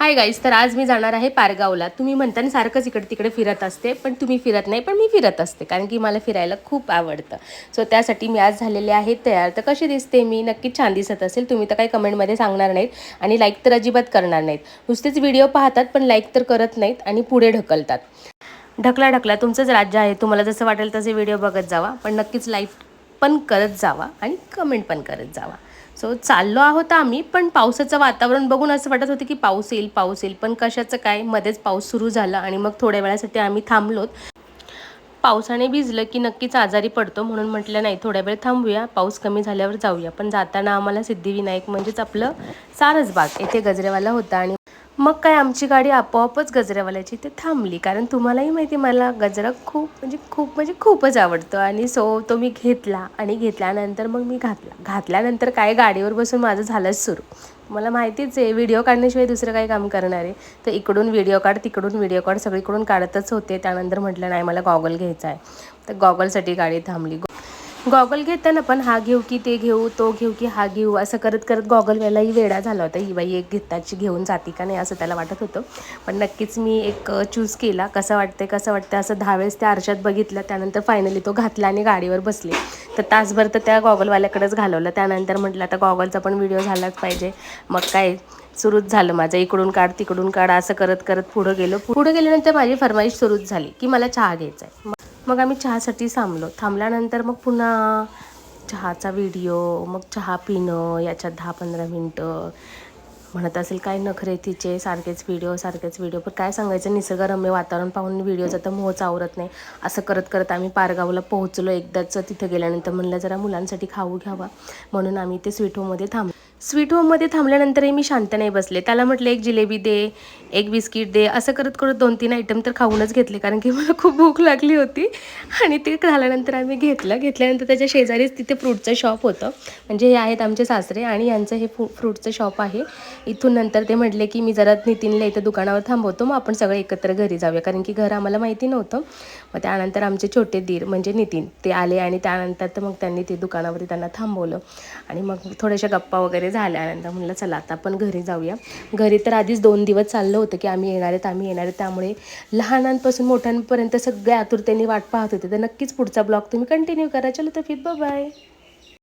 Hi guys तर आज मी जाणार आहे पारगावला. तुम्ही म्हणता ना सारखंच इकडे तिकडे फिरत असते पण तुम्ही फिरत नाही पण मी फिरत असते कारण की मला फिरायला खूप आवडतं. सो त्यासाठी मी आज झालेले आहे तयार. तर कशी दिसते मी? नक्कीच छान दिसत असेल. तुम्ही तर काही कमेंटमध्ये सांगणार नाहीत आणि लाईक तर अजिबात करणार नाहीत. नुसतेच व्हिडिओ पाहतात पण लाईक तर करत नाहीत आणि पुढे ढकलतात. ढकला ढकला. तुमचंच राज्य आहे. तुम्हाला जसं वाटेल तसे व्हिडिओ बघत जावा. पण नक्कीच लाईक पण करत जावा आणि कमेंट पण करत जावा. सो चाललो आहोत आम्ही पण पावसाचं वातावरण बघून असं वाटत होतं की पाऊस येईल पाऊस येईल. पण कशाचं काय मध्येच पाऊस सुरू झाला आणि मग थोड्या वेळासाठी आम्ही थांबलोत. पावसाने भिजलं की नक्कीच आजारी पडतो म्हणून म्हटलं नाही थोड्या वेळ थांबूया पाऊस कमी झाल्यावर जाऊया. पण जाताना आम्हाला सिद्धिविनायक म्हणजेच आपलं सारसबाग येथे गजरेवाला होता आणि मग काय आमची गाडी आपोआपच गजऱ्यावाल्याची ते थांबली. कारण तुम्हालाही माहिती मला गजरा खूप म्हणजे खूप म्हणजे खूपच आवडतो. आणि सो तो मी घेतला आणि घेतल्यानंतर मग मी घातला. घातल्यानंतर काय गाडीवर बसून माझं झालंच सुरू. मला माहितीच आहे व्हिडिओ काढण्याशिवाय दुसरं काही काम करणार आहे. तर इकडून व्हिडिओ काढ तिकडून व्हिडिओ काढ सगळीकडून काढतच होते. त्यानंतर म्हटलं नाही मला गॉगल घ्यायचा आहे. तर गॉगलसाठी गाडी थांबली. गॉगल घेताना पण हा घेऊ की ते घेऊ तो घेऊ की हा घेऊ असं करत करत गॉगलवालाही वेडा झाला होता. ही बाई एक घेताची घेऊन जाते का नाही असं त्याला वाटत होतं. पण नक्कीच मी एक चूज केला. कसं वाटतंय कसं वाटतं असं दहा वेळेस त्या आरशात बघितलं. त्यानंतर फायनली तो घातला आणि गाडीवर बसले. तर तासभर तर त्या गॉगलवाल्याकडेच घालवलं. त्यानंतर म्हटलं आता गॉगलचा पण व्हिडिओ झालाच पाहिजे. मग काय सुरूच झालं माझं. इकडून काढ तिकडून काढ असं करत करत पुढं गेलो. पुढं गेल्यानंतर माझी फरमाईश सुरूच झाली की मला चहा घ्यायचा आहे मग आम्ही चहासाठी थांबलो. थांबल्यानंतर मग पुन्हा चहाचा व्हिडिओ मग चहा पिणं याच्यात दहा पंधरा मिनटं. म्हणत असेल काय नखरे तिचे सारखेच व्हिडिओ सारखेच व्हिडिओ. पण काय सांगायचं निसर्गरम्य वातावरण पाहून व्हिडिओचा तर मोहच आवरत नाही. असं करत करत आम्ही पारगावला पोहोचलो. एकदाच तिथं गेल्यानंतर म्हणलं जरा मुलांसाठी खाऊ घ्यावा. म्हणून आम्ही ते स्वीट होममध्ये थांबलो. स्वीट होममध्ये थांबल्यानंतरही मी शांत नाही बसले. त्याला म्हटलं एक जिलेबी दे एक बिस्किट दे. असं करत करत दोन तीन आयटम तर खाऊनच घेतले कारण की मला खूप भूक लागली होती. आणि ते झाल्यानंतर आम्ही घेतलं. घेतल्यानंतर त्याच्या शेजारीच तिथे फ्रूटचं शॉप होतं. म्हणजे हे आहेत आमचे सासरे आणि यांचं हे फ्रू फ्रूटचं शॉप आहे. इथून नंतर ते म्हटले की मी जरा नितीनला इथं दुकानावर थांबवतो. मग आपण सगळे एकत्र घरी जाऊया. कारण की घर आम्हाला माहिती नव्हतं. मग त्यानंतर आमचे छोटे दीर म्हणजे नितीन ते आले आणि त्यानंतर तर मग त्यांनी ते दुकानावरती त्यांना थांबवलं. आणि मग थोड्याशा गप्पा वगैरे झाल्यानंतर म्हणलं चला आता आपण घरी जाऊया. घरी तर आधीच दोन दिवस चाललं होतं की आम्ही येणार आहेत आम्ही येणार आहेत. त्यामुळे लहानांपासून मोठ्यांपर्यंत सगळ्या आतुरतेने वाट पाहत होते. तर नक्कीच पुढचा ब्लॉग तुम्ही कंटिन्यू करा. चलो तर फिर बाय